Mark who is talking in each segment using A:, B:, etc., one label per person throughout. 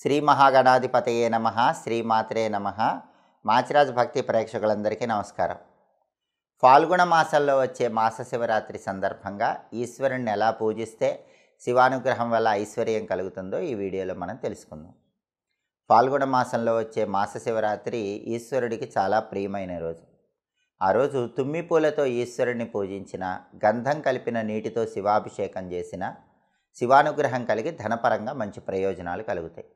A: శ్రీ మహాగణాధిపతయే నమ శ్రీమాత్రే నమ. మాచిరాజు భక్తి ప్రేక్షకులందరికీ నమస్కారం. ఫాల్గుణ మాసంలో వచ్చే మాస శివరాత్రి సందర్భంగా ఈశ్వరుణ్ణి ఎలా పూజిస్తే శివానుగ్రహం వల్ల ఐశ్వర్యం కలుగుతుందో ఈ వీడియోలో మనం తెలుసుకుందాం. ఫాల్గుణ మాసంలో వచ్చే మాస శివరాత్రి ఈశ్వరుడికి చాలా ప్రియమైన రోజు. ఆ రోజు తుమ్మి పూలతో ఈశ్వరుడిని పూజించిన గంధం కలిపిన నీటితో శివాభిషేకం చేసిన శివానుగ్రహం కలిగి ధనపరంగా మంచి ప్రయోజనాలు కలుగుతాయి.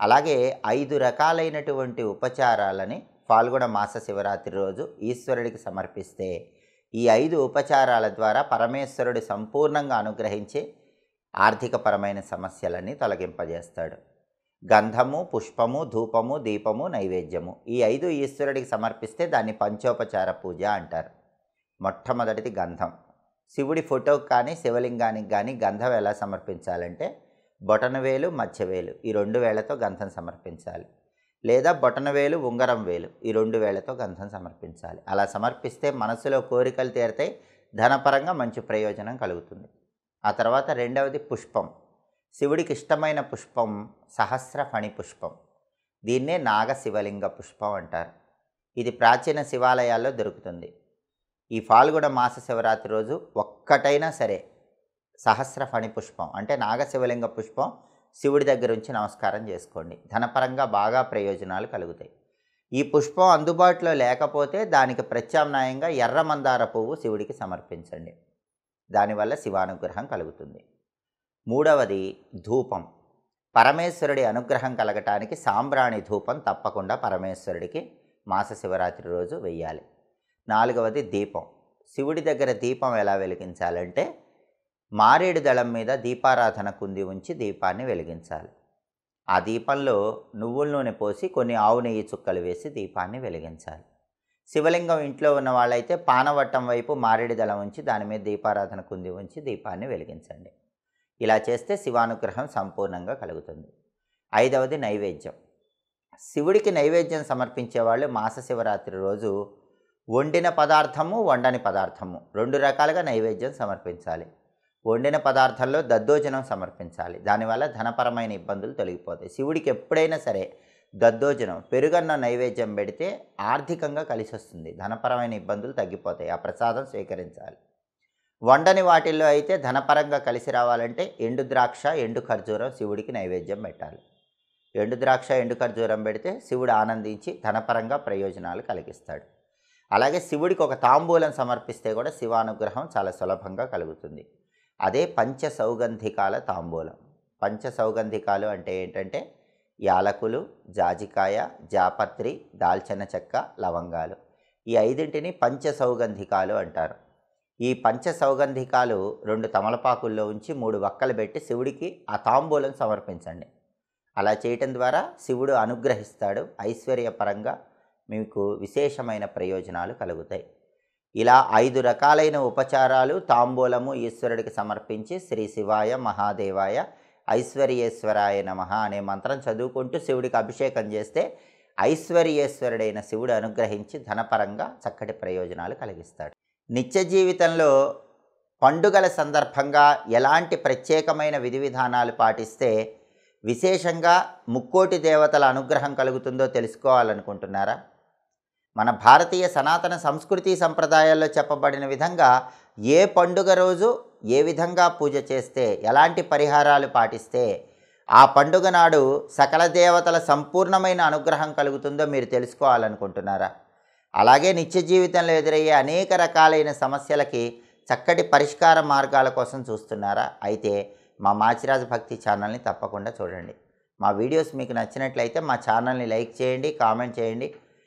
A: అలాగే ఐదు రకాలైనటువంటి ఉపచారాలని ఫాల్గుణ మాస శివరాత్రి రోజు ఈశ్వరుడికి సమర్పిస్తే ఈ ఐదు ఉపచారాల ద్వారా పరమేశ్వరుడు సంపూర్ణంగా అనుగ్రహించి ఆర్థికపరమైన సమస్యలన్నీ తొలగింపజేస్తాడు. గంధము పుష్పము ధూపము దీపము నైవేద్యము ఈ ఐదు ఈశ్వరుడికి సమర్పిస్తే దాన్ని పంచోపచార పూజ అంటారు. మొట్టమొదటిది గంధం. శివుడి ఫోటోకి కానీ శివలింగానికి కానీ గంధం ఎలా సమర్పించాలంటే బొటనవేలు మధ్యవేలు ఈ రెండు వేలతో గంధం సమర్పించాలి. లేదా బొటనవేలు ఉంగరం వేలు ఈ రెండు వేలతో గంధం సమర్పించాలి. అలా సమర్పిస్తే మనసులో కోరికలు తీరితే ధనపరంగా మంచి ప్రయోజనం కలుగుతుంది. ఆ తర్వాత రెండవది పుష్పం. శివుడికి ఇష్టమైన పుష్పం సహస్ర ఫణి పుష్పం. దీన్నే నాగ శివలింగ పుష్పం అంటారు. ఇది ప్రాచీన శివాలయాల్లో దొరుకుతుంది. ఈ ఫాల్గుణ మాస శివరాత్రి రోజు ఒక్కటైనా సరే సహస్ర ఫణి పుష్పం అంటే నాగశివలింగ పుష్పం శివుడి దగ్గర ఉంచి నమస్కారం చేసుకోండి. ధనపరంగా బాగా ప్రయోజనాలు కలుగుతాయి. ఈ పుష్పం అందుబాటులో లేకపోతే దానికి ప్రత్యామ్నాయంగా ఎర్ర మందార పువ్వు శివుడికి సమర్పించండి. దానివల్ల శివానుగ్రహం కలుగుతుంది. మూడవది ధూపం. పరమేశ్వరుడి అనుగ్రహం కలగటానికి సాంబ్రాణి ధూపం తప్పకుండా పరమేశ్వరుడికి మాస శివరాత్రి రోజు వెయ్యాలి. నాలుగవది దీపం. శివుడి దగ్గర దీపం ఎలా వెలిగించాలంటే మారేడు దళం మీద దీపారాధన కుంది ఉంచి దీపాన్ని వెలిగించాలి. ఆ దీపంలో నువ్వుల నూనె పోసి కొన్ని ఆవు నెయ్యి చుక్కలు వేసి దీపాన్ని వెలిగించాలి. శివలింగం ఇంట్లో ఉన్న వాళ్ళైతే పానవట్టం వైపు మారేడు దళం ఉంచి దాని మీద దీపారాధన కుంది ఉంచి దీపాన్ని వెలిగించండి. ఇలా చేస్తే శివానుగ్రహం సంపూర్ణంగా కలుగుతుంది. ఐదవది నైవేద్యం. శివుడికి నైవేద్యం సమర్పించే వాళ్ళు మాస శివరాత్రి రోజు వండిన పదార్థము వండని పదార్థము రెండు రకాలుగా నైవేద్యం సమర్పించాలి. వండిన పదార్థంలో దద్దోజనం సమర్పించాలి. దానివల్ల ధనపరమైన ఇబ్బందులు తొలగిపోతాయి. శివుడికి ఎప్పుడైనా సరే దద్దోజనం పెరుగన్న నైవేద్యం పెడితే ఆర్థికంగా కలిసి వస్తుంది ధనపరమైన ఇబ్బందులు తగ్గిపోతాయి. ఆ ప్రసాదం స్వీకరించాలి. వండని వాటిల్లో అయితే ధనపరంగా కలిసి రావాలంటే ఎండు ద్రాక్ష ఎండు ఖర్జూరం శివుడికి నైవేద్యం పెట్టాలి. ఎండు ద్రాక్ష ఎండు ఖర్జూరం పెడితే శివుడు ఆనందించి ధనపరంగా ప్రయోజనాలు కలిగిస్తాడు. అలాగే శివుడికి ఒక తాంబూలం సమర్పిస్తే కూడా శివానుగ్రహం చాలా సులభంగా కలుగుతుంది. అదే పంచ సౌగంధికాల తాంబూలం. పంచ సౌగంధికాలు అంటే ఏంటంటే యాలకులు జాజికాయ జాపత్రి దాల్చిన చెక్క లవంగాలు. ఈ ఐదింటిని పంచ సౌగంధికాలు అంటారు. ఈ పంచ సౌగంధికాలు రెండు తమలపాకుల్లో ఉంచి మూడు వక్కలు పెట్టి శివుడికి ఆ తాంబూలం సమర్పించండి. అలా చేయటం ద్వారా శివుడు అనుగ్రహిస్తాడు ఐశ్వర్యపరంగా మీకు విశేషమైన ప్రయోజనాలు కలుగుతాయి. ఇలా ఐదు రకాలైన ఉపచారాలు తాంబూలము ఈశ్వరుడికి సమర్పించి శ్రీ శివాయ మహాదేవాయ ఐశ్వర్యేశ్వరాయ నమ అనే మంత్రం చదువుకుంటూ శివుడికి అభిషేకం చేస్తే ఐశ్వర్యేశ్వరుడైన శివుడు అనుగ్రహించి ధనపరంగా చక్కటి ప్రయోజనాలు కలిగిస్తాడు. నిత్య జీవితంలో పండుగల సందర్భంగా ఎలాంటి ప్రత్యేకమైన విధి విధానాలు పాటిస్తే విశేషంగా ముక్కోటి దేవతల అనుగ్రహం కలుగుతుందో తెలుసుకోవాలనుకుంటున్నారా? మన భారతీయ సనాతన సంస్కృతి సంప్రదాయాల్లో చెప్పబడిన విధంగా ఏ పండుగ రోజు ఏ విధంగా పూజ చేస్తే ఎలాంటి పరిహారాలు పాటిస్తే ఆ పండుగ నాడు సకల దేవతల సంపూర్ణమైన అనుగ్రహం కలుగుతుందో మీరు తెలుసుకోవాలనుకుంటున్నారా? అలాగే నిత్య జీవితంలో ఎదురయ్యే అనేక రకాలైన సమస్యలకి చక్కటి పరిష్కార మార్గాల కోసం చూస్తున్నారా? అయితే మా మాచిరాజు భక్తి ఛానల్ని తప్పకుండా చూడండి. మా వీడియోస్ మీకు నచ్చినట్లయితే మా ఛానల్ని లైక్ చేయండి కామెంట్ చేయండి.